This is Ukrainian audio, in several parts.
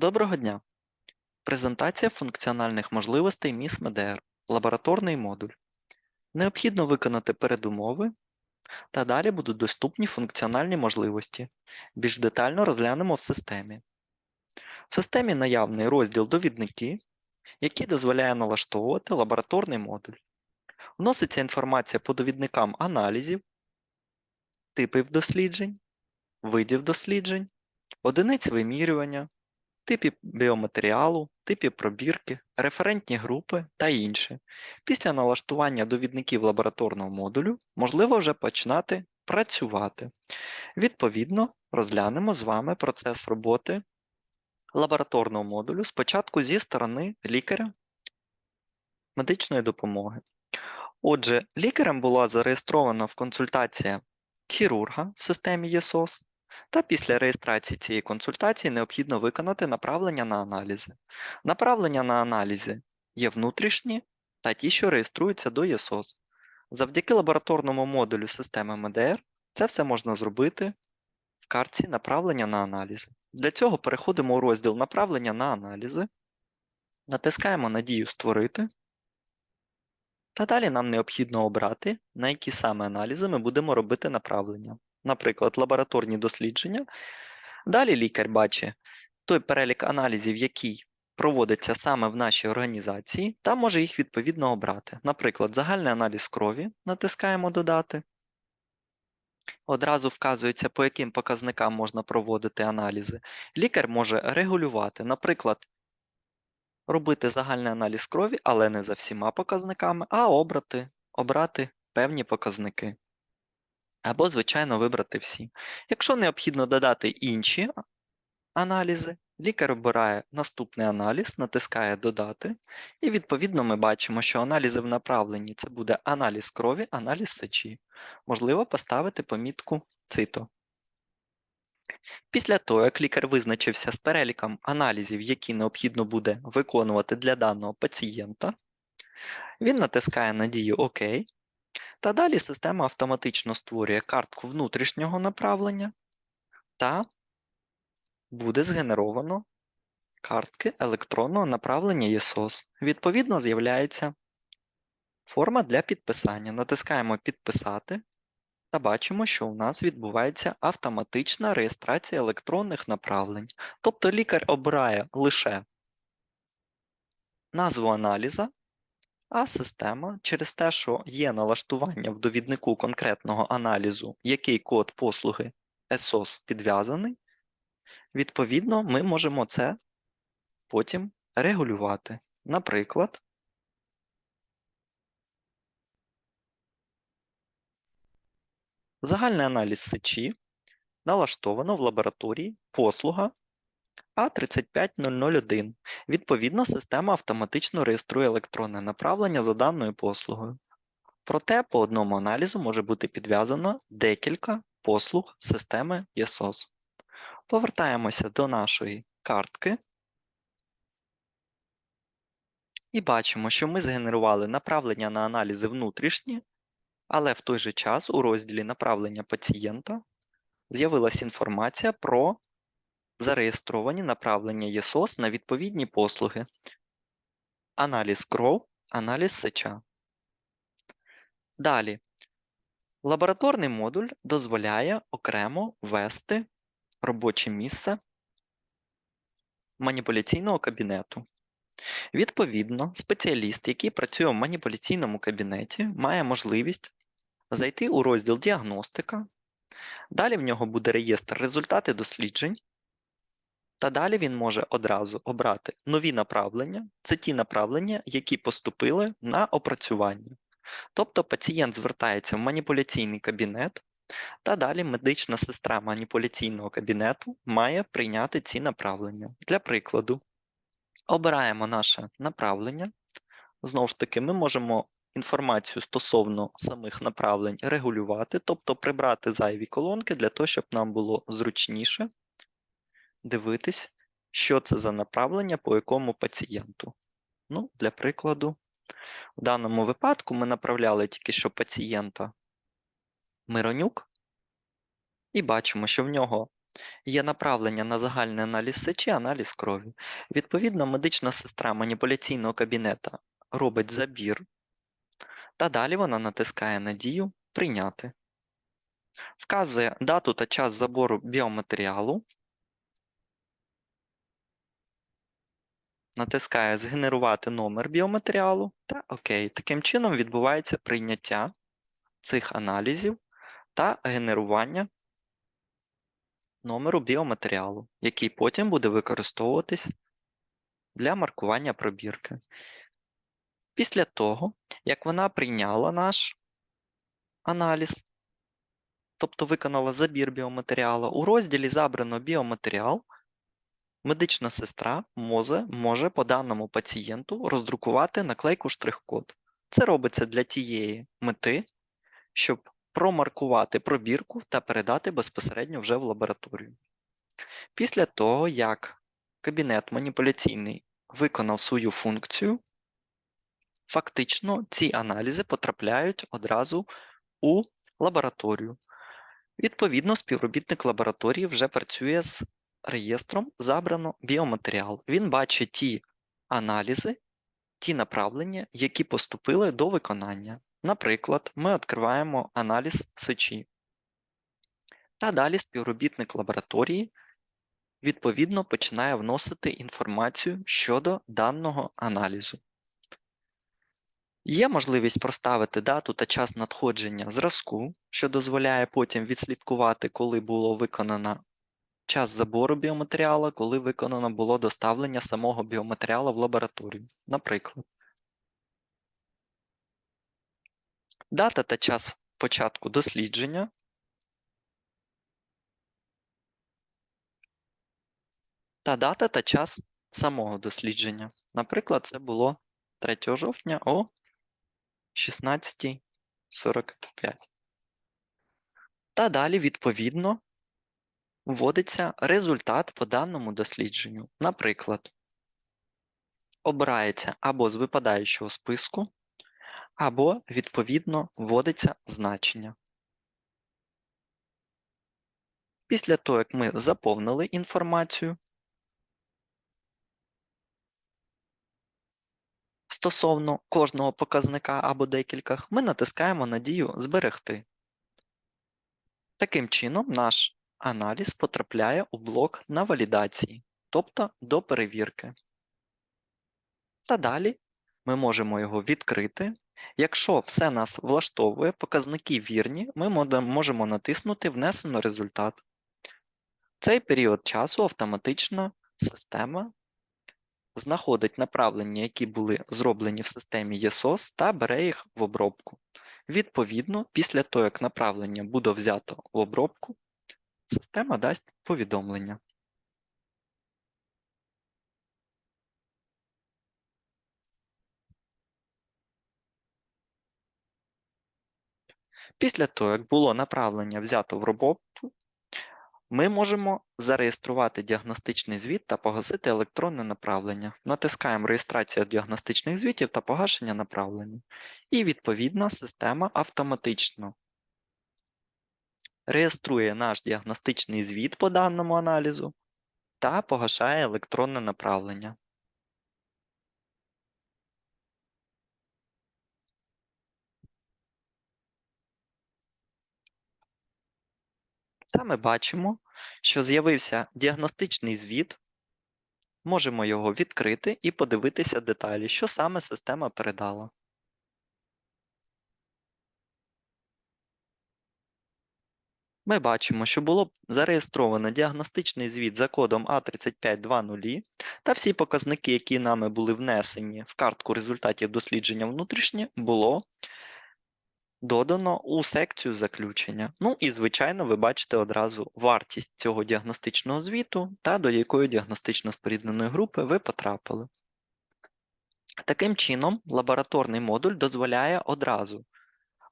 Доброго дня! Презентація функціональних можливостей МІС МДР. Лабораторний модуль. Необхідно виконати передумови, та далі будуть доступні функціональні можливості. Більш детально розглянемо в системі. В системі наявний розділ Довідники, який дозволяє налаштовувати лабораторний модуль. Вноситься інформація по довідникам аналізів, типів досліджень, видів досліджень, одиниць вимірювання, типів біоматеріалу, типів пробірки, референтні групи та інше. Після налаштування довідників лабораторного модулю можливо вже починати працювати. Відповідно, розглянемо з вами процес роботи лабораторного модулю спочатку зі сторони лікаря медичної допомоги. Отже, лікарем була зареєстрована в консультація хірурга в системі ЄСОС, та після реєстрації цієї консультації необхідно виконати направлення на аналізи. Направлення на аналізи є внутрішні та ті, що реєструються до ЄСОС. Завдяки лабораторному модулю системи МДР це все можна зробити в картці направлення на аналізи. Для цього переходимо у розділ направлення на аналізи, натискаємо на дію Створити. Та далі нам необхідно обрати, на які саме аналізи ми будемо робити направлення наприклад, лабораторні дослідження. Далі лікар бачить той перелік аналізів, який проводиться саме в нашій організації, та може їх відповідно обрати. Наприклад, загальний аналіз крові натискаємо Додати. Одразу вказується, по яким показникам можна проводити аналізи. Лікар може регулювати, наприклад, робити загальний аналіз крові, але не за всіма показниками, а обрати, обрати певні показники. Або, звичайно, вибрати всі. Якщо необхідно додати інші аналізи, лікар обирає наступний аналіз, натискає Додати, і відповідно ми бачимо, що аналізи в направленні це буде аналіз крові, аналіз сечі. Можливо поставити помітку цито. Після того, як лікар визначився з переліком аналізів, які необхідно буде виконувати для даного пацієнта, він натискає на дію ОК. Та далі система автоматично створює картку внутрішнього направлення та буде згенеровано картки електронного направлення ESOS. Відповідно, з'являється форма для підписання. Натискаємо Підписати та бачимо, що у нас відбувається автоматична реєстрація електронних направлень. Тобто лікар обирає лише назву аналіза а система через те, що є налаштування в довіднику конкретного аналізу, який код послуги ESOS підв'язаний, відповідно, ми можемо це потім регулювати. Наприклад, загальний аналіз сечі налаштовано в лабораторії послуга А35001. Відповідно, система автоматично реєструє електронне направлення за даною послугою. Проте по одному аналізу може бути підв'язано декілька послуг системи ESOS. Повертаємося до нашої картки. І бачимо, що ми згенерували направлення на аналізи внутрішні, але в той же час у розділі направлення пацієнта з'явилася інформація про зареєстровані направлення ЄСОС на відповідні послуги. Аналіз кров, аналіз сеча. Далі. Лабораторний модуль дозволяє окремо ввести робоче місце маніпуляційного кабінету. Відповідно, спеціаліст, який працює в маніпуляційному кабінеті, має можливість зайти у розділ Діагностика. Далі в нього буде реєстр результати досліджень, та далі він може одразу обрати нові направлення. Це ті направлення, які поступили на опрацювання. Тобто пацієнт звертається в маніпуляційний кабінет, та далі медична сестра маніпуляційного кабінету має прийняти ці направлення. Для прикладу, обираємо наше направлення. Знову ж таки, ми можемо інформацію стосовно самих направлень регулювати, тобто прибрати зайві колонки для того, щоб нам було зручніше дивитись, що це за направлення по якому пацієнту. Ну, Для прикладу, в даному випадку ми направляли тільки що пацієнта Миронюк, і бачимо, що в нього Є направлення на загальний аналіз сечі, аналіз крові. Відповідно, медична сестра маніпуляційного кабінета робить забір, та далі вона натискає на дію Прийняти. Вказує дату та час забору біоматеріалу, натискає Згенерувати номер біоматеріалу та ОК. Таким чином відбувається прийняття цих аналізів та генерування номеру біоматеріалу, який потім буде використовуватись для маркування пробірки. Після того, як вона прийняла наш аналіз, тобто виконала забір біоматеріалу, у розділі Забрано біоматеріал медична сестра може, може по даному пацієнту роздрукувати наклейку штрих-код. Це робиться для тієї мети, щоб промаркувати пробірку та передати безпосередньо вже в лабораторію. Після того, як кабінет маніпуляційний виконав свою функцію, фактично ці аналізи потрапляють одразу у лабораторію. Відповідно, співробітник лабораторії вже працює з реєстром Забрано біоматеріал. Він бачить ті аналізи, ті направлення, які поступили до виконання. Наприклад, ми відкриваємо аналіз сечі. Та далі співробітник лабораторії відповідно починає вносити інформацію щодо даного аналізу. Є можливість проставити дату та час надходження зразку, що дозволяє потім відслідкувати, коли було виконано час забору біоматеріалу, коли виконано було доставлення самого біоматеріалу в лабораторію. Наприклад, дата та час початку дослідження. Та дата та час самого дослідження. Наприклад, це було 3 жовтня о 16.45. Та далі, відповідно, вводиться результат по даному дослідженню. Наприклад, обирається або з випадаючого списку, або, відповідно, вводиться значення. Після того, як ми заповнили інформацію, стосовно кожного показника або декількох, ми натискаємо на дію Зберегти. Таким чином, наш аналіз потрапляє у блок на валідації, тобто до перевірки. Та далі ми можемо його відкрити. Якщо все нас влаштовує, показники вірні, ми можемо натиснути Внесено результат. Цей період часу автоматично система знаходить направлення, які були зроблені в системі ESOS, та бере їх в обробку. Відповідно, після того, як направлення буде взято в обробку, система дасть повідомлення. Після того, як було направлення взято в роботу, ми можемо зареєструвати діагностичний звіт та погасити електронне направлення. Натискаємо Реєстрація діагностичних звітів та погашення направлення. І відповідна система автоматично реєструє наш діагностичний звіт по даному аналізу та погашає електронне направлення. Та ми бачимо, що з'явився діагностичний звіт. Можемо його відкрити і подивитися деталі, що саме система передала. Ми бачимо, що було зареєстровано діагностичний звіт за кодом А3520 та всі показники, які нами були внесені в картку результатів дослідження внутрішнє, було додано у секцію заключення. Ну і, звичайно, ви бачите одразу вартість цього діагностичного звіту та до якої діагностично спорідненої групи ви потрапили. Таким чином, лабораторний модуль дозволяє одразу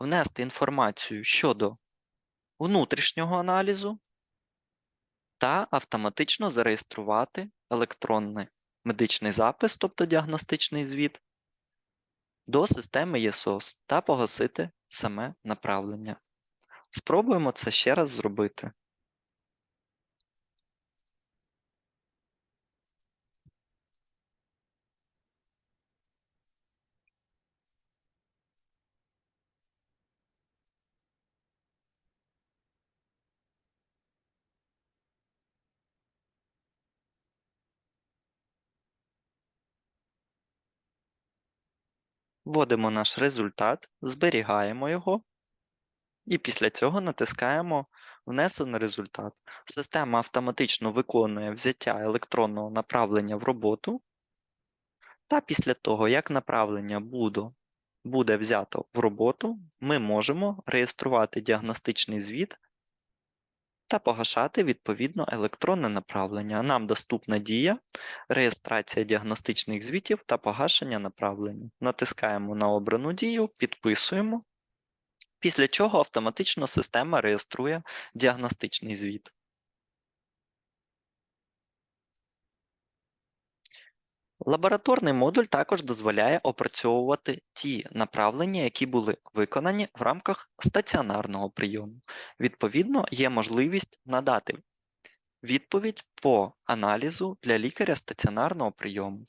внести інформацію щодо внутрішнього аналізу та автоматично зареєструвати електронний медичний запис, тобто діагностичний звіт, до системи ESOS та погасити саме направлення. Спробуємо це ще раз зробити. Вводимо наш результат, зберігаємо його, і після цього натискаємо Внесений результат. Система автоматично виконує взяття електронного направлення в роботу, та після того, як направлення буде, буде взято в роботу, ми можемо реєструвати діагностичний звіт та погашати відповідно електронне направлення. Нам доступна дія, реєстрація діагностичних звітів та погашення направлення. Натискаємо на обрану дію, підписуємо, після чого автоматично система реєструє діагностичний звіт. Лабораторний модуль також дозволяє опрацьовувати ті направлення, які були виконані в рамках стаціонарного прийому. Відповідно, є можливість надати відповідь по аналізу для лікаря стаціонарного прийому.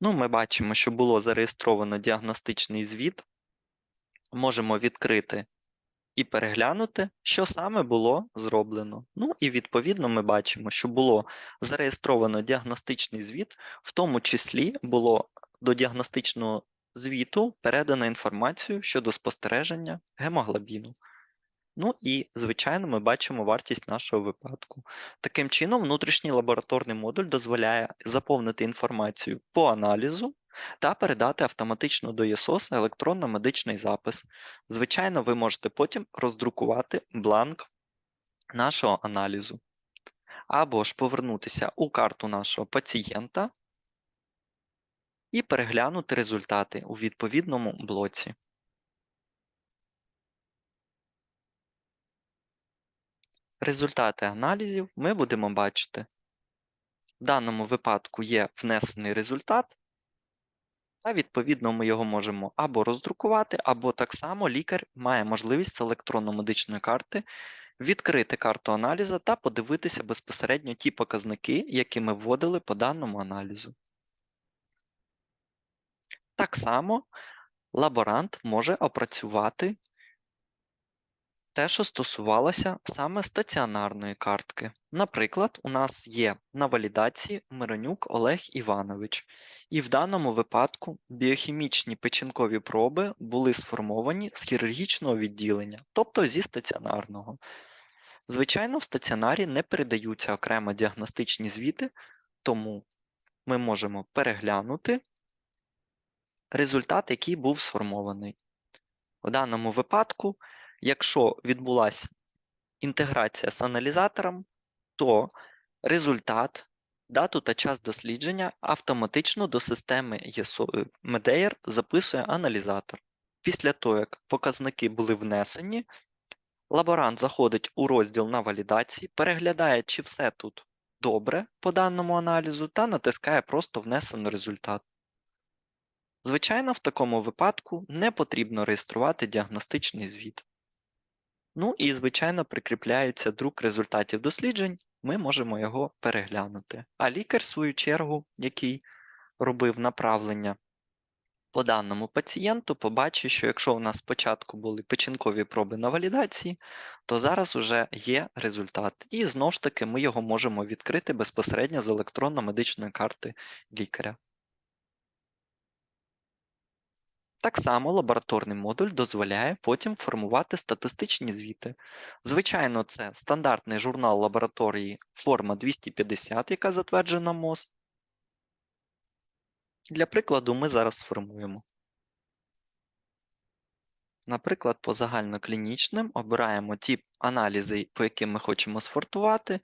Ну, Ми бачимо, що було зареєстровано діагностичний звіт. Можемо відкрити і переглянути, що саме було зроблено. Ну і відповідно ми бачимо, що було зареєстровано діагностичний звіт, в тому числі було до діагностичного звіту передано інформацію щодо спостереження гемоглобіну. Ну і, звичайно, ми бачимо вартість нашого випадку. Таким чином, внутрішній лабораторний модуль дозволяє заповнити інформацію по аналізу та передати автоматично до ЄСОС електронно-медичний запис. Звичайно, ви можете потім роздрукувати бланк нашого аналізу. Або ж повернутися у карту нашого пацієнта і переглянути результати у відповідному блоці. Результати аналізів ми будемо бачити. В даному випадку є внесений результат, та відповідно ми його можемо або роздрукувати, або так само лікар має можливість з електронно-медичної карти відкрити карту аналізу та подивитися безпосередньо ті показники, які ми вводили по даному аналізу. Так само лаборант може опрацювати те, що стосувалося саме стаціонарної картки. Наприклад, у нас є на валідації Миронюк Олег Іванович, і в даному випадку біохімічні печінкові проби були сформовані з хірургічного відділення, тобто зі стаціонарного. Звичайно, в стаціонарі не передаються окремо діагностичні звіти, тому ми можемо переглянути результат, який був сформований. В даному випадку Якщо відбулася інтеграція з аналізатором, то результат, дату та час дослідження автоматично до системи Medeir записує аналізатор. Після того, як показники були внесені, лаборант заходить у розділ на валідації, переглядає, чи все тут добре по даному аналізу, та натискає просто внесений результат. Звичайно, в такому випадку не потрібно реєструвати діагностичний звіт. Ну і, звичайно, прикріпляється друк результатів досліджень, ми можемо його переглянути. А лікар, в свою чергу, який робив направлення по даному пацієнту, побачить, що якщо у нас спочатку були печінкові проби на валідації, то зараз вже є результат. І знову ж таки ми його можемо відкрити безпосередньо з електронно-медичної карти лікаря. Так само лабораторний модуль дозволяє потім формувати статистичні звіти. Звичайно, це стандартний журнал лабораторії форма 250, яка затверджена МОЗ. Для прикладу, ми зараз сформуємо. Наприклад, по загальноклінічним обираємо ті аналізи, по яким ми хочемо сфортувати,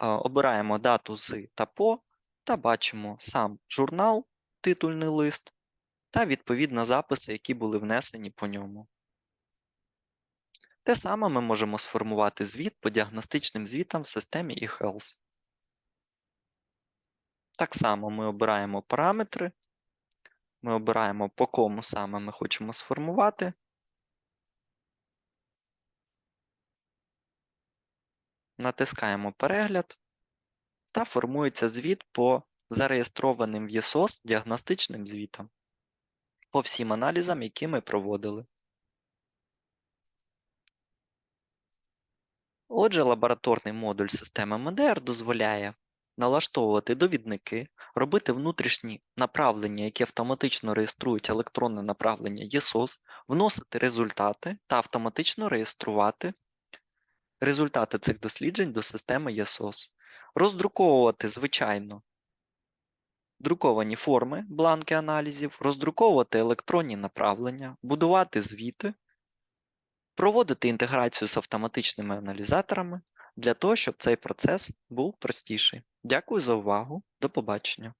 обираємо дату з та по, та бачимо сам журнал, титульний лист та відповідно записи, які були внесені по ньому. Те саме ми можемо сформувати звіт по діагностичним звітам в системі eHealth. Так само ми обираємо параметри, ми обираємо, по кому саме ми хочемо сформувати. Натискаємо перегляд та формується звіт по зареєстрованим в ЄСОС діагностичним звітам по всім аналізам, які ми проводили. Отже, лабораторний модуль системи МДР дозволяє налаштовувати довідники, робити внутрішні направлення, які автоматично реєструють електронне направлення ЄСОС, вносити результати та автоматично реєструвати результати цих досліджень до системи ЄСОС, роздруковувати, звичайно, друковані форми, бланки аналізів, роздруковувати електронні направлення, будувати звіти, проводити інтеграцію з автоматичними аналізаторами для того, щоб цей процес був простіший. Дякую за увагу. До побачення.